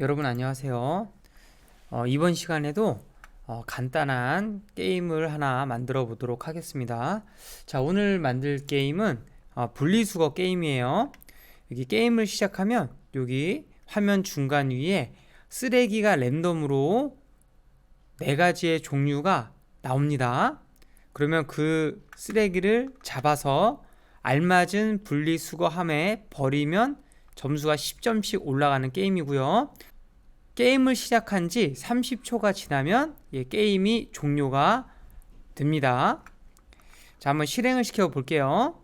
여러분 안녕하세요. 어, 이번 시간에도 어, 간단한 게임을 하나 만들어 보도록 하겠습니다. 자, 오늘 만들 게임은 어, 분리수거 게임이에요. 여기 게임을 시작하면 여기 화면 중간 위에 쓰레기가 랜덤으로 네 가지의 종류가 나옵니다. 그러면 그 쓰레기를 잡아서 알맞은 분리수거함에 버리면 점수가 10점씩 올라가는 게임이고요. 게임을 시작한 지 30초가 지나면 예, 게임이 종료가 됩니다. 자, 한번 실행을 시켜 볼게요.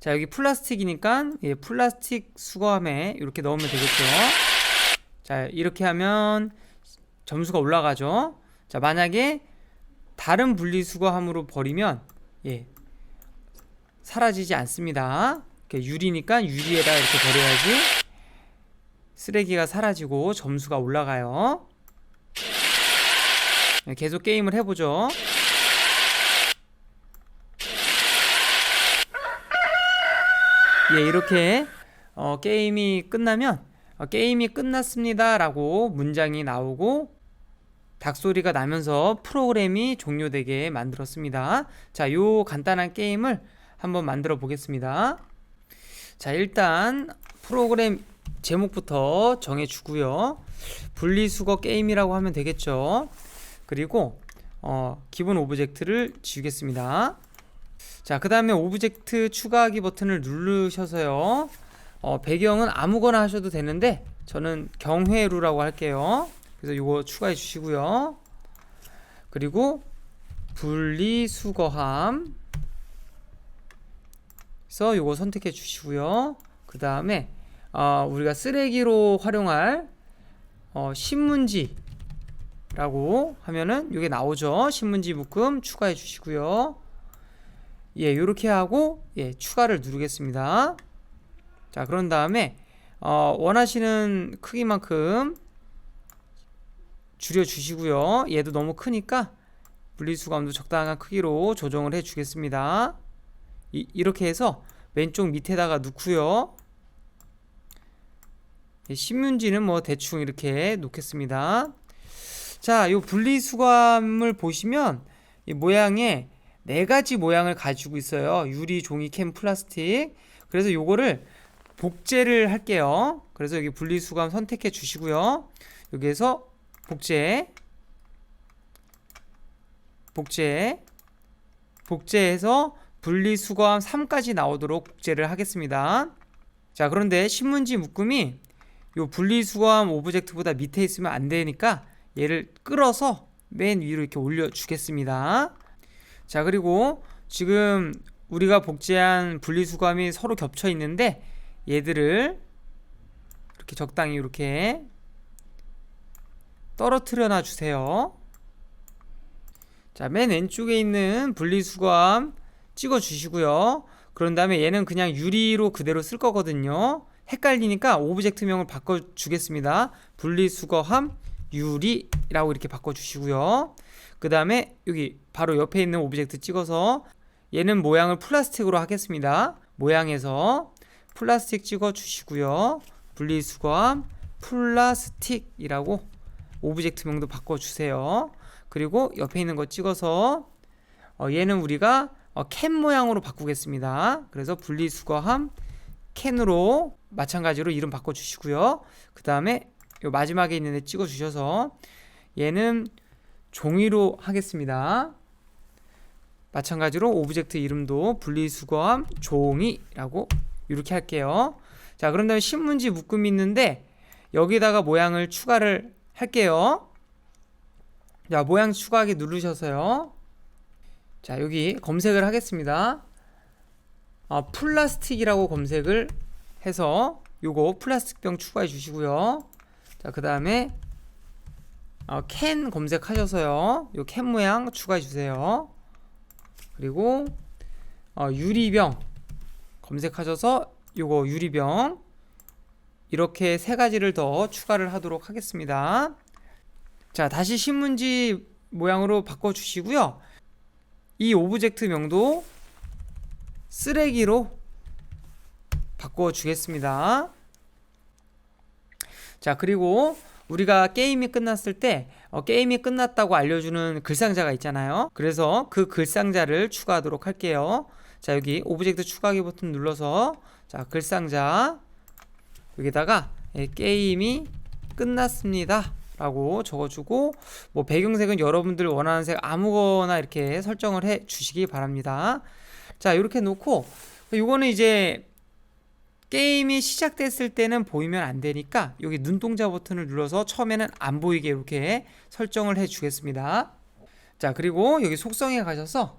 자, 여기 플라스틱이니까 예, 플라스틱 수거함에 이렇게 넣으면 되겠죠. 자, 이렇게 하면 점수가 올라가죠. 자, 만약에 다른 분리수거함으로 버리면 예, 사라지지 않습니다. 유리니까 유리에다 이렇게 버려야지 쓰레기가 사라지고 점수가 올라가요. 네, 계속 게임을 해보죠. 예, 이렇게 어, 게임이 끝나면 어, 게임이 끝났습니다라고 문장이 나오고 닭소리가 나면서 프로그램이 종료되게 만들었습니다. 자, 요 간단한 게임을 한번 만들어 보겠습니다. 자, 일단 프로그램 제목부터 정해 주고요. 분리수거 게임이라고 하면 되겠죠. 그리고 어, 기본 오브젝트를 지우겠습니다. 자, 그 다음에 오브젝트 추가하기 버튼을 누르셔서요. 어, 배경은 아무거나 하셔도 되는데 저는 경회루라고 할게요. 그래서 이거 추가해 주시고요. 그리고 분리수거함 그래서 이거 선택해 주시고요. 그 다음에 어, 우리가 쓰레기로 활용할 어, 신문지라고 하면은 이게 나오죠. 신문지 묶음 추가해 주시고요. 예, 이렇게 하고 예, 추가를 누르겠습니다. 자, 그런 다음에 어, 원하시는 크기만큼 줄여 주시고요. 얘도 너무 크니까 분리수거함도 적당한 크기로 조정을 해 주겠습니다. 이, 이렇게 해서 왼쪽 밑에다가 놓고요. 신문지는 뭐 대충 이렇게 놓겠습니다. 자, 요 분리수거함을 보시면 이 모양에 네 가지 모양을 가지고 있어요. 유리, 종이, 캔, 플라스틱. 그래서 요거를 복제를 할게요. 그래서 여기 분리수거함 선택해 주시고요. 여기에서 복제, 복제, 복제해서 분리수거함 3까지 나오도록 복제를 하겠습니다. 자, 그런데 신문지 묶음이 요 분리수거함 오브젝트보다 밑에 있으면 안 되니까 얘를 끌어서 맨 위로 이렇게 올려 주겠습니다. 자, 그리고 지금 우리가 복제한 분리수거함이 서로 겹쳐 있는데 얘들을 이렇게 적당히 이렇게 떨어뜨려 놔 주세요. 자, 맨 왼쪽에 있는 분리수거함 찍어 주시고요. 그런 다음에 얘는 그냥 유리로 그대로 쓸 거거든요. 헷갈리니까 오브젝트명을 바꿔 주겠습니다. 분리수거함 유리라고 이렇게 바꿔 주시고요. 그 다음에 여기 바로 옆에 있는 오브젝트 찍어서 얘는 모양을 플라스틱으로 하겠습니다. 모양에서 플라스틱 찍어 주시고요. 분리수거함 플라스틱이라고 오브젝트명도 바꿔 주세요. 그리고 옆에 있는 거 찍어서 어, 얘는 우리가 어, 캔 모양으로 바꾸겠습니다. 그래서 분리수거함 캔으로 마찬가지로 이름 바꿔주시고요. 그 다음에 요 마지막에 있는 애 찍어주셔서 얘는 종이로 하겠습니다. 마찬가지로 오브젝트 이름도 분리수거함 종이라고 이렇게 할게요. 자, 그런 다음에 신문지 묶음이 있는데 여기다가 모양을 추가를 할게요. 자, 모양 추가하기 누르셔서요. 자, 여기 검색을 하겠습니다. 어, 플라스틱이라고 검색을 해서 요거 플라스틱병 추가해 주시고요. 자, 그 다음에 어, 캔 검색하셔서요. 요 캔 모양 추가해 주세요. 그리고 어, 유리병 검색하셔서 요거 유리병 이렇게 세 가지를 더 추가를 하도록 하겠습니다. 자, 다시 신문지 모양으로 바꿔 주시고요. 이 오브젝트 명도 쓰레기로 바꿔 주겠습니다. 자, 그리고 우리가 게임이 끝났을 때 어, 게임이 끝났다고 알려주는 글상자가 있잖아요. 그래서 그 글상자를 추가하도록 할게요. 자, 여기 오브젝트 추가하기 버튼 눌러서 자, 글상자 여기다가 예, 게임이 끝났습니다. 라고 적어주고 뭐 배경색은 여러분들 원하는 색 아무거나 이렇게 설정을 해 주시기 바랍니다. 자 이렇게 놓고 이거는 이제 게임이 시작됐을 때는 보이면 안 되니까 여기 눈동자 버튼을 눌러서 처음에는 안 보이게 이렇게 설정을 해 주겠습니다. 자 그리고 여기 속성에 가셔서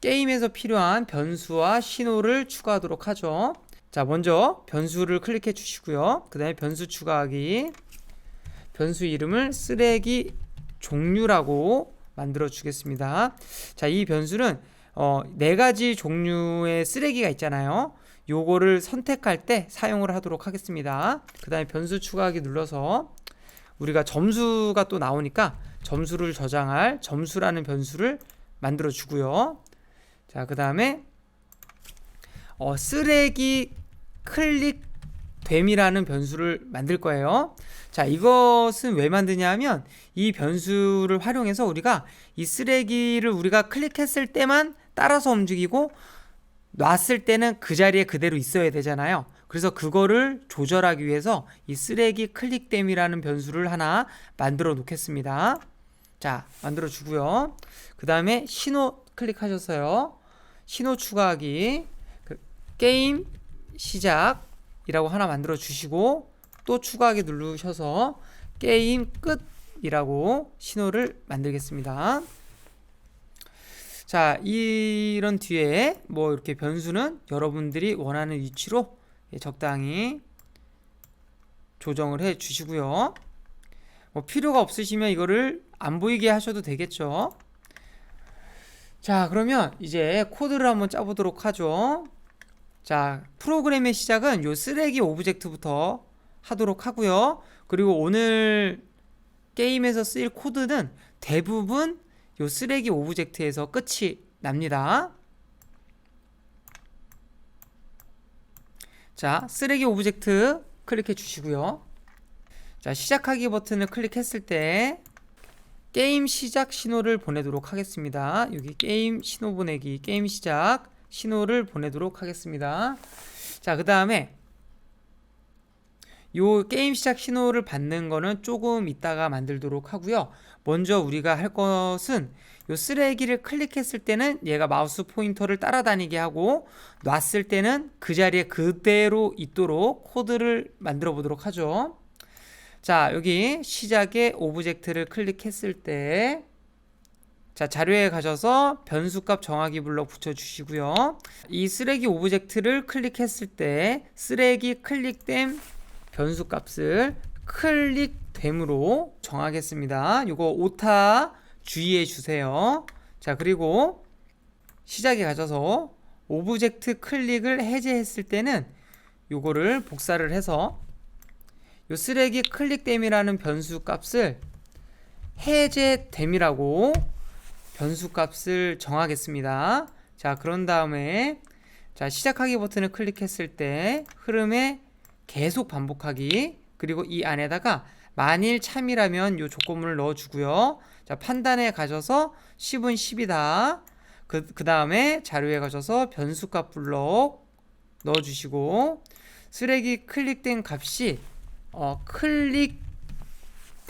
게임에서 필요한 변수와 신호를 추가하도록 하죠. 자 먼저 변수를 클릭해 주시고요. 그 다음에 변수 추가하기 변수 이름을 쓰레기 종류라고 만들어 주겠습니다. 자, 이 변수는 어, 네 가지 종류의 쓰레기가 있잖아요. 요거를 선택할 때 사용을 하도록 하겠습니다. 그 다음에 변수 추가하기 눌러서 우리가 점수가 또 나오니까 점수를 저장할 점수라는 변수를 만들어 주고요. 자, 그 다음에 어, 쓰레기 클릭 됨이라는 변수를 만들 거예요. 자, 이것은 왜 만드냐 하면 이 변수를 활용해서 우리가 이 쓰레기를 우리가 클릭했을 때만 따라서 움직이고 놨을 때는 그 자리에 그대로 있어야 되잖아요. 그래서 그거를 조절하기 위해서 이 쓰레기 클릭됨이라는 변수를 하나 만들어 놓겠습니다. 자, 만들어 주고요. 그 다음에 신호 클릭하셔서요. 신호 추가하기. 그 게임 시작 이라고 하나 만들어 주시고 또 추가하기 누르셔서 게임 끝 이라고 신호를 만들겠습니다. 자, 이런 뒤에 뭐 이렇게 변수는 여러분들이 원하는 위치로 예, 적당히 조정을 해 주시고요. 뭐 필요가 없으시면 이거를 안 보이게 하셔도 되겠죠. 자, 그러면 이제 코드를 한번 짜보도록 하죠. 자, 프로그램의 시작은 요 쓰레기 오브젝트부터 하도록 하고요. 그리고 오늘 게임에서 쓰일 코드는 대부분 요 쓰레기 오브젝트에서 끝이 납니다. 자, 쓰레기 오브젝트 클릭해 주시고요. 자, 시작하기 버튼을 클릭했을 때 게임 시작 신호를 보내도록 하겠습니다. 여기 게임 신호 보내기, 게임 시작 신호를 보내도록 하겠습니다. 자, 그 다음에 요 게임 시작 신호를 받는 거는 조금 이따가 만들도록 하고요. 먼저 우리가 할 것은 요 쓰레기를 클릭했을 때는 얘가 마우스 포인터를 따라다니게 하고 놨을 때는 그 자리에 그대로 있도록 코드를 만들어 보도록 하죠. 자, 여기 시작에 오브젝트를 클릭했을 때 자, 자료에 가셔서 변수값 정하기 블럭 붙여주시고요. 이 쓰레기 오브젝트를 클릭했을 때 쓰레기 클릭됨 변수값을 클릭됨으로 정하겠습니다. 이거 오타 주의해 주세요. 자, 그리고 시작에 가셔서 오브젝트 클릭을 해제했을 때는 요거를 복사를 해서 요 쓰레기 클릭됨이라는 변수 값을 해제됨이라고 변수 값을 정하겠습니다. 자, 그런 다음에 자, 시작하기 버튼을 클릭했을 때 흐름에 계속 반복하기 그리고 이 안에다가 만일 참이라면 요 조건문을 넣어 주고요. 자, 판단에 가셔서 10은 10이다. 그, 그 다음에 자료에 가셔서 변수값 블록 넣어 주시고 쓰레기 클릭된 값이 어, 클릭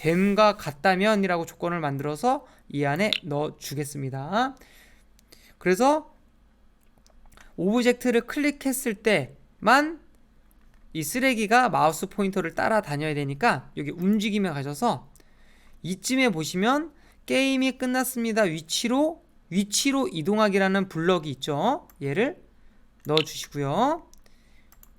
됨과 같다면이라고 조건을 만들어서 이 안에 넣어 주겠습니다. 그래서 오브젝트를 클릭했을 때만 이 쓰레기가 마우스 포인터를 따라다녀야 되니까 여기 움직임에 가셔서 이쯤에 보시면 게임이 끝났습니다. 위치로 위치로 이동하기라는 블럭이 있죠. 얘를 넣어 주시고요.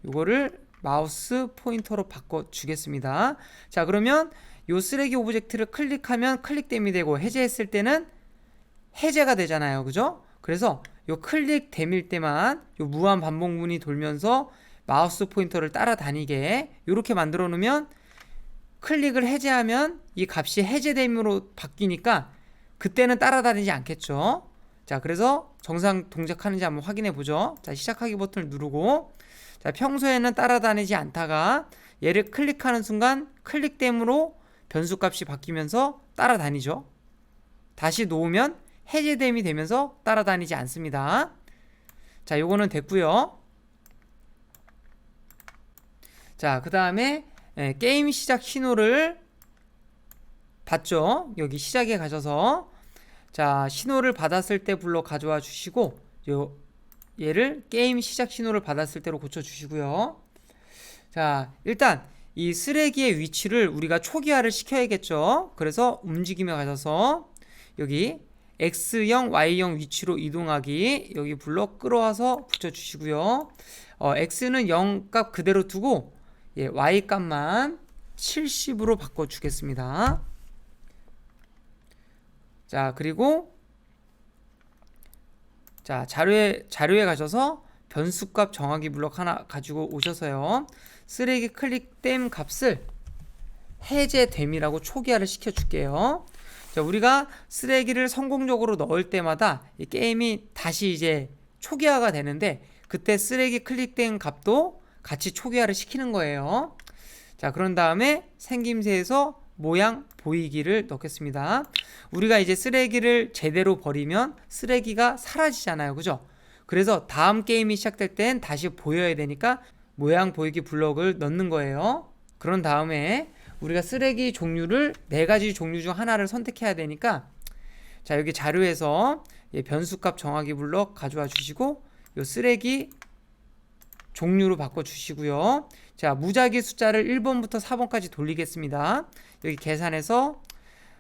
이거를 마우스 포인터로 바꿔 주겠습니다. 자, 그러면 요 쓰레기 오브젝트를 클릭하면 클릭됨이 되고 해제했을 때는 해제가 되잖아요. 그죠? 그래서 요 클릭됨일 때만 요 무한 반복문이 돌면서 마우스 포인터를 따라다니게 이렇게 만들어 놓으면 클릭을 해제하면 이 값이 해제됨으로 바뀌니까 그때는 따라다니지 않겠죠. 자, 그래서 정상 동작하는지 한번 확인해 보죠. 자, 시작하기 버튼을 누르고 자, 평소에는 따라다니지 않다가 얘를 클릭하는 순간 클릭됨으로 변수값이 바뀌면서 따라다니죠. 다시 놓으면 해제됨이 되면서 따라다니지 않습니다. 자, 요거는 됐고요. 자, 그 다음에 예, 게임 시작 신호를 받죠. 여기 시작에 가셔서 자 신호를 받았을 때 불러 가져와 주시고 요 얘를 게임 시작 신호를 받았을 때로 고쳐 주시고요. 자 일단 이 쓰레기의 위치를 우리가 초기화를 시켜야겠죠. 그래서 움직임에 가셔서 여기 X형, Y형 위치로 이동하기 여기 불러 끌어와서 붙여주시고요. 어, X는 0값 그대로 두고 예, Y 값만 70으로 바꿔주겠습니다. 자 그리고 자 자료에 자료에 가셔서 변수값 정하기 블록 하나 가지고 오셔서요 쓰레기 클릭됨 값을 해제됨이라고 초기화를 시켜줄게요. 자 우리가 쓰레기를 성공적으로 넣을 때마다 이 게임이 다시 이제 초기화가 되는데 그때 쓰레기 클릭된 값도 같이 초기화를 시키는 거예요. 자 그런 다음에 생김새에서 모양 보이기를 넣겠습니다. 우리가 이제 쓰레기를 제대로 버리면 쓰레기가 사라지잖아요. 그죠? 그래서 다음 게임이 시작될 땐 다시 보여야 되니까 모양 보이기 블럭을 넣는 거예요. 그런 다음에 우리가 쓰레기 종류를 네 가지 종류 중 하나를 선택해야 되니까 자 여기 자료에서 변수값 정하기 블럭 가져와 주시고 요 쓰레기 종류로 바꿔 주시고요. 자 무작위 숫자를 1번부터 4번까지 돌리겠습니다. 여기 계산해서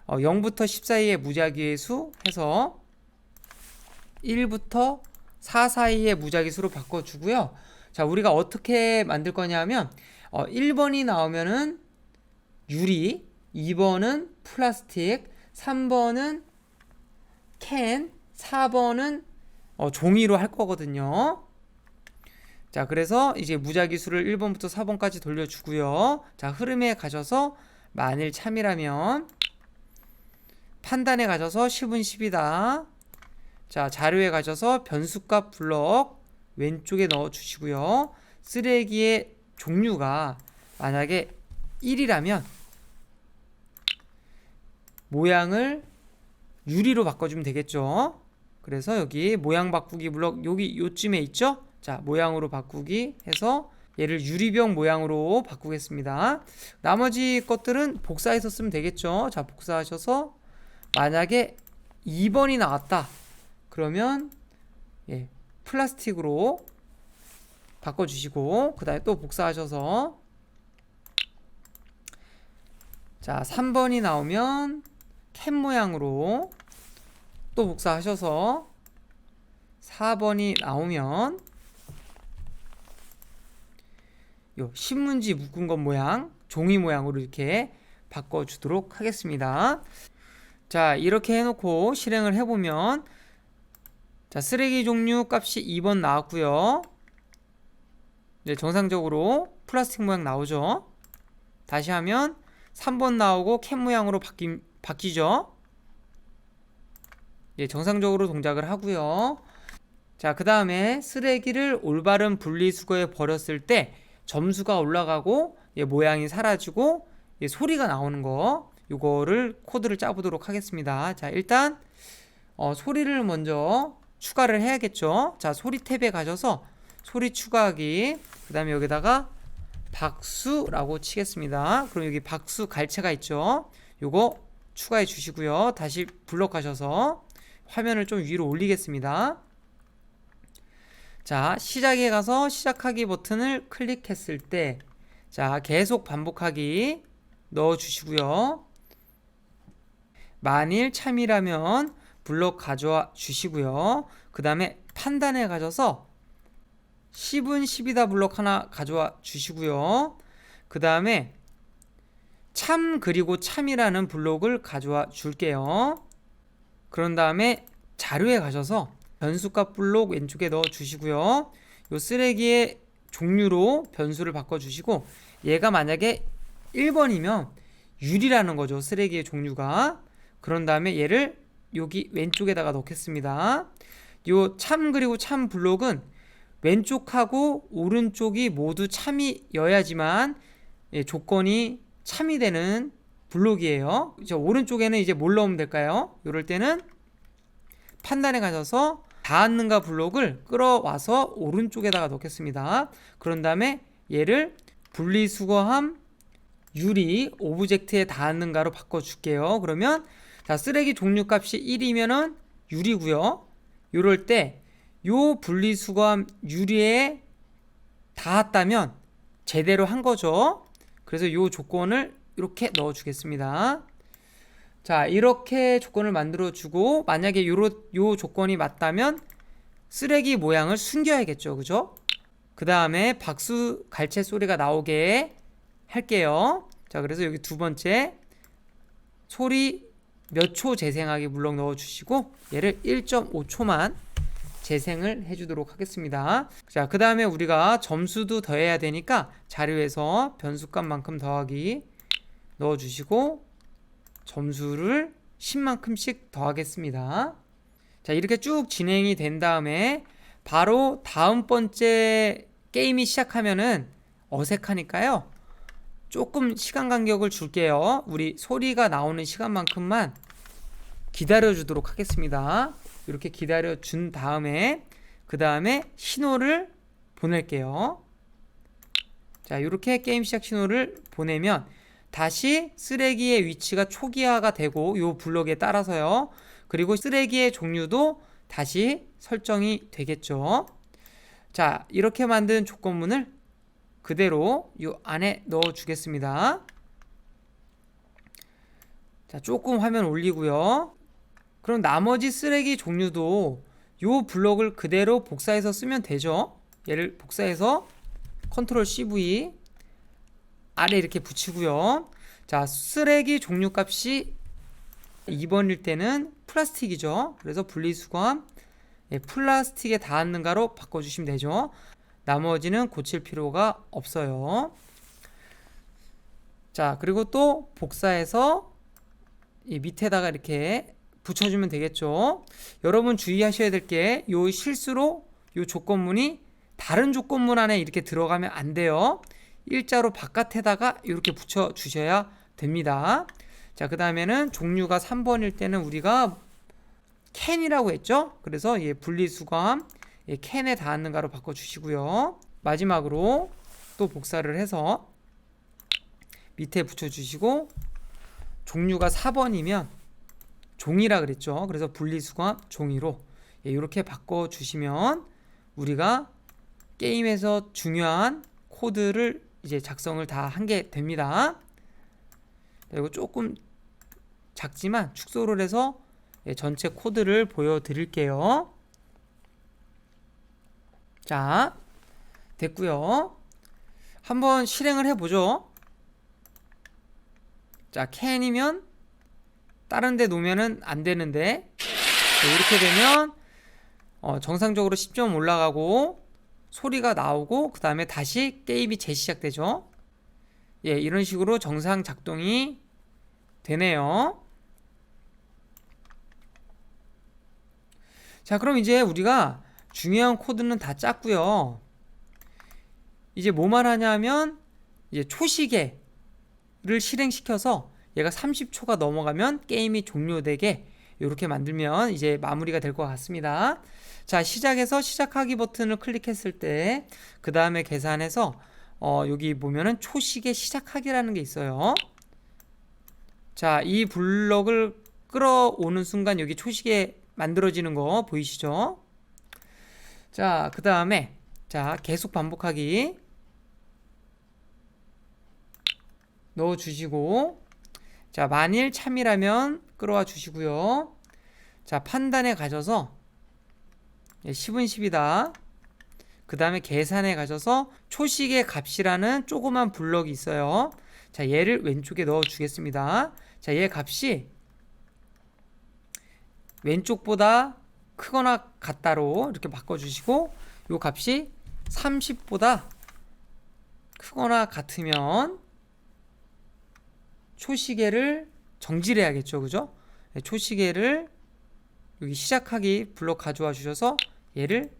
어, 0부터 10 사이의 무작위의 수 해서 1부터 4 사이의 무작위 수로 바꿔주고요. 자, 우리가 어떻게 만들 거냐면 어, 1번이 나오면은 유리, 2번은 플라스틱, 3번은 캔, 4번은 어, 종이로 할 거거든요. 자, 그래서 이제 무작위 수를 1번부터 4번까지 돌려주고요. 자, 흐름에 가셔서 만일 참이라면 판단에 가셔서 10은 10이다. 자, 자료에 가셔서 변수값 블럭 왼쪽에 넣어 주시고요. 쓰레기의 종류가 만약에 1이라면 모양을 유리로 바꿔주면 되겠죠. 그래서 여기 모양 바꾸기 블럭 여기 요쯤에 있죠? 자, 모양으로 바꾸기 해서 얘를 유리병 모양으로 바꾸겠습니다. 나머지 것들은 복사해서 쓰면 되겠죠. 자, 복사하셔서 만약에 2번이 나왔다. 그러면 예, 플라스틱으로 바꿔주시고 그 다음에 또 복사하셔서 자 3번이 나오면 캔 모양으로 또 복사하셔서 4번이 나오면 요 신문지 묶은 것 모양 종이 모양으로 이렇게 바꿔주도록 하겠습니다. 자 이렇게 해놓고 실행을 해보면 자 쓰레기 종류 값이 2번 나왔고요. 네, 정상적으로 플라스틱 모양 나오죠? 다시 하면 3번 나오고 캔 모양으로 바뀌, 바뀌죠? 예, 정상적으로 동작을 하고요. 자 그 다음에 쓰레기를 올바른 분리수거에 버렸을 때 점수가 올라가고 예, 모양이 사라지고 예, 소리가 나오는 거. 이거를 코드를 짜보도록 하겠습니다. 자, 일단 어, 소리를 먼저 추가를 해야겠죠. 자, 소리 탭에 가셔서 소리 추가하기. 그 다음에 여기다가 박수라고 치겠습니다. 그럼 여기 박수 갈채가 있죠. 요거 추가해 주시고요. 다시 블록하셔서 화면을 좀 위로 올리겠습니다. 자, 시작에 가서 시작하기 버튼을 클릭했을 때, 자, 계속 반복하기 넣어 주시고요. 만일 참이라면 블록 가져와 주시고요. 그 다음에 판단에 가셔서 10은 10이다 블록 하나 가져와 주시고요. 그 다음에 참 그리고 참이라는 블록을 가져와 줄게요. 그런 다음에 자료에 가셔서 변수값 블록 왼쪽에 넣어 주시고요. 요 쓰레기의 종류로 변수를 바꿔 주시고 얘가 만약에 1번이면 유리라는 거죠. 쓰레기의 종류가. 그런 다음에 얘를 여기 왼쪽에다가 넣겠습니다. 요 참 그리고 참 블록은 왼쪽하고 오른쪽이 모두 참이여야지만 예, 조건이 참이 되는 블록이에요. 저 오른쪽에는 이제 뭘 넣으면 될까요? 이럴 때는 판단에 가셔서 닿았는가 블록을 끌어와서 오른쪽에다가 넣겠습니다. 그런 다음에 얘를 분리수거함 유리 오브젝트에 닿았는가로 바꿔줄게요. 그러면 자 쓰레기 종류 값이 1이면은 유리고요. 요럴 때 요 분리수거함 유리에 닿았다면 제대로 한 거죠. 그래서 요 조건을 이렇게 넣어 주겠습니다. 자, 이렇게 조건을 만들어 주고 만약에 요로 요 조건이 맞다면 쓰레기 모양을 숨겨야겠죠. 그죠? 그다음에 박수 갈채 소리가 나오게 할게요. 자, 그래서 여기 두 번째 소리 몇 초 재생하기 물렁 넣어 주시고 얘를 1.5초만 재생을 해주도록 하겠습니다. 자, 그 다음에 우리가 점수도 더해야 되니까 자료에서 변수값만큼 더하기 넣어주시고 점수를 10만큼씩 더하겠습니다. 자, 이렇게 쭉 진행이 된 다음에 바로 다음 번째 게임이 시작하면은 어색하니까요. 조금 시간 간격을 줄게요. 우리 소리가 나오는 시간만큼만 기다려 주도록 하겠습니다. 이렇게 기다려 준 다음에 그 다음에 신호를 보낼게요. 자, 이렇게 게임 시작 신호를 보내면 다시 쓰레기의 위치가 초기화가 되고 요 블록에 따라서요. 그리고 쓰레기의 종류도 다시 설정이 되겠죠. 자, 이렇게 만든 조건문을 그대로 요 안에 넣어 주겠습니다. 자, 조금 화면 올리고요. 그럼 나머지 쓰레기 종류도 요 블록을 그대로 복사해서 쓰면 되죠. 얘를 복사해서 컨트롤 CV 아래 이렇게 붙이고요. 자, 쓰레기 종류 값이 2번일 때는 플라스틱이죠. 그래서 분리수거함 예, 플라스틱에 닿았는가로 바꿔주시면 되죠. 나머지는 고칠 필요가 없어요. 자, 그리고 또 복사해서 이 밑에다가 이렇게 붙여주면 되겠죠. 여러분 주의하셔야 될 게 요 실수로 요 조건문이 다른 조건문 안에 이렇게 들어가면 안 돼요. 일자로 바깥에다가 이렇게 붙여 주셔야 됩니다. 자, 그 다음에는 종류가 3번일 때는 우리가 캔이라고 했죠. 그래서 예, 분리수거함 예, 캔에 닿았는가로 바꿔주시고요. 마지막으로 또 복사를 해서 밑에 붙여주시고 종류가 4번이면 종이라 그랬죠. 그래서 분리수거함 종이로 예, 이렇게 바꿔주시면 우리가 게임에서 중요한 코드를 이제 작성을 다 한 게 됩니다. 그리고 조금 작지만 축소를 해서 예, 전체 코드를 보여드릴게요. 자, 됐고요. 한번 실행을 해보죠. 자, 캔이면 다른 데 놓으면은 안 되는데 네, 이렇게 되면 어, 정상적으로 10점 올라가고 소리가 나오고 그 다음에 다시 게임이 재시작되죠. 예, 이런 식으로 정상 작동이 되네요. 자, 그럼 이제 우리가 중요한 코드는 다 짰고요. 이제 뭐만 하냐면 이제 초시계를 실행시켜서 얘가 30초가 넘어가면 게임이 종료되게 이렇게 만들면 이제 마무리가 될 것 같습니다. 자, 시작해서 시작하기 버튼을 클릭했을 때 그 다음에 계산해서 어, 여기 보면은 초시계 시작하기라는 게 있어요. 자, 이 블럭을 끌어오는 순간 여기 초시계 만들어지는 거 보이시죠? 자, 그 다음에 자, 계속 반복하기 넣어 주시고 자, 만일 참이라면 끌어와 주시고요. 자, 판단에 가셔서 10은 10이다. 그 다음에 계산에 가셔서 초식의 값이라는 조그만 블럭이 있어요. 자, 얘를 왼쪽에 넣어 주겠습니다. 자, 얘 값이 왼쪽보다 크거나 같다로 이렇게 바꿔 주시고 요 값이 30보다 크거나 같으면 초시계를 정지해야겠죠, 그죠? 네, 초시계를 여기 시작하기 블록 가져와 주셔서 얘를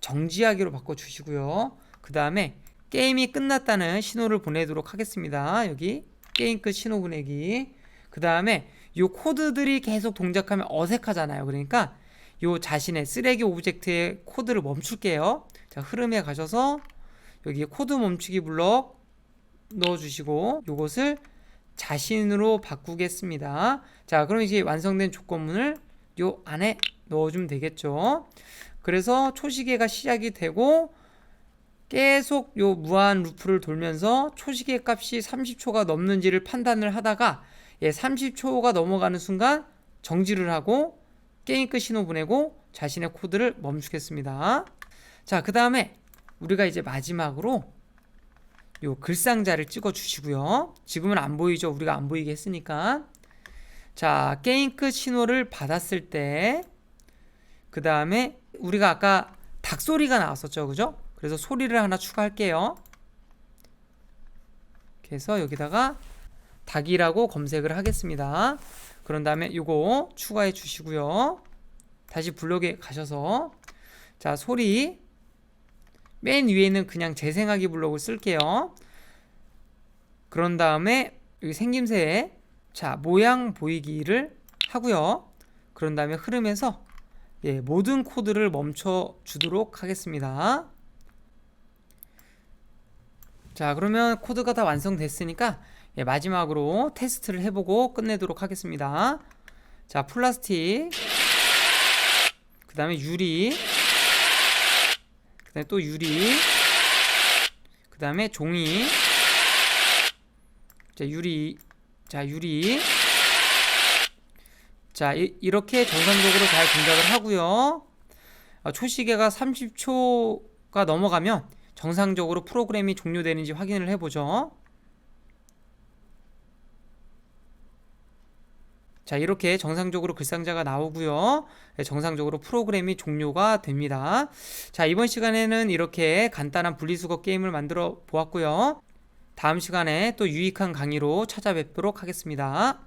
정지하기로 바꿔 주시고요. 그 다음에 게임이 끝났다는 신호를 보내도록 하겠습니다. 여기 게임 끝 신호 보내기. 그 다음에 요 코드들이 계속 동작하면 어색하잖아요. 그러니까 요 자신의 쓰레기 오브젝트의 코드를 멈출게요. 자, 흐름에 가셔서 여기 코드 멈추기 블럭 넣어주시고 요것을 자신으로 바꾸겠습니다. 자, 그럼 이제 완성된 조건문을 요 안에 넣어주면 되겠죠. 그래서 초시계가 시작이 되고 계속 요 무한 루프를 돌면서 초시계 값이 30초가 넘는지를 판단을 하다가 예, 30초가 넘어가는 순간 정지를 하고 게임 끝 신호 보내고 자신의 코드를 멈추겠습니다. 자, 그 다음에 우리가 이제 마지막으로 요 글상자를 찍어 주시고요. 지금은 안 보이죠? 우리가 안 보이게 했으니까. 자, 게임 끝 신호를 받았을 때, 그 다음에 우리가 아까 닭 소리가 나왔었죠. 그죠? 그래서 소리를 하나 추가할게요. 그래서 여기다가 닭이라고 검색을 하겠습니다. 그런 다음에 요거 추가해 주시고요. 다시 블록에 가셔서 자, 소리 맨 위에는 그냥 재생하기 블록을 쓸게요. 그런 다음에 여기 생김새에 자 모양 보이기를 하고요. 그런 다음에 흐름에서 예, 모든 코드를 멈춰 주도록 하겠습니다. 자 그러면 코드가 다 완성됐으니까 예, 마지막으로 테스트를 해보고 끝내도록 하겠습니다. 자 플라스틱 그 다음에 유리 그 다음에 또 유리 그 다음에 종이. 자 유리 자 유리. 자 이, 이렇게 정상적으로 잘 동작을 하고요. 아, 초시계가 30초가 넘어가면 정상적으로 프로그램이 종료되는지 확인을 해보죠 자 이렇게 정상적으로 글상자가 나오고요. 네, 정상적으로 프로그램이 종료가 됩니다. 자 이번 시간에는 이렇게 간단한 분리수거 게임을 만들어 보았고요. 다음 시간에 또 유익한 강의로 찾아뵙도록 하겠습니다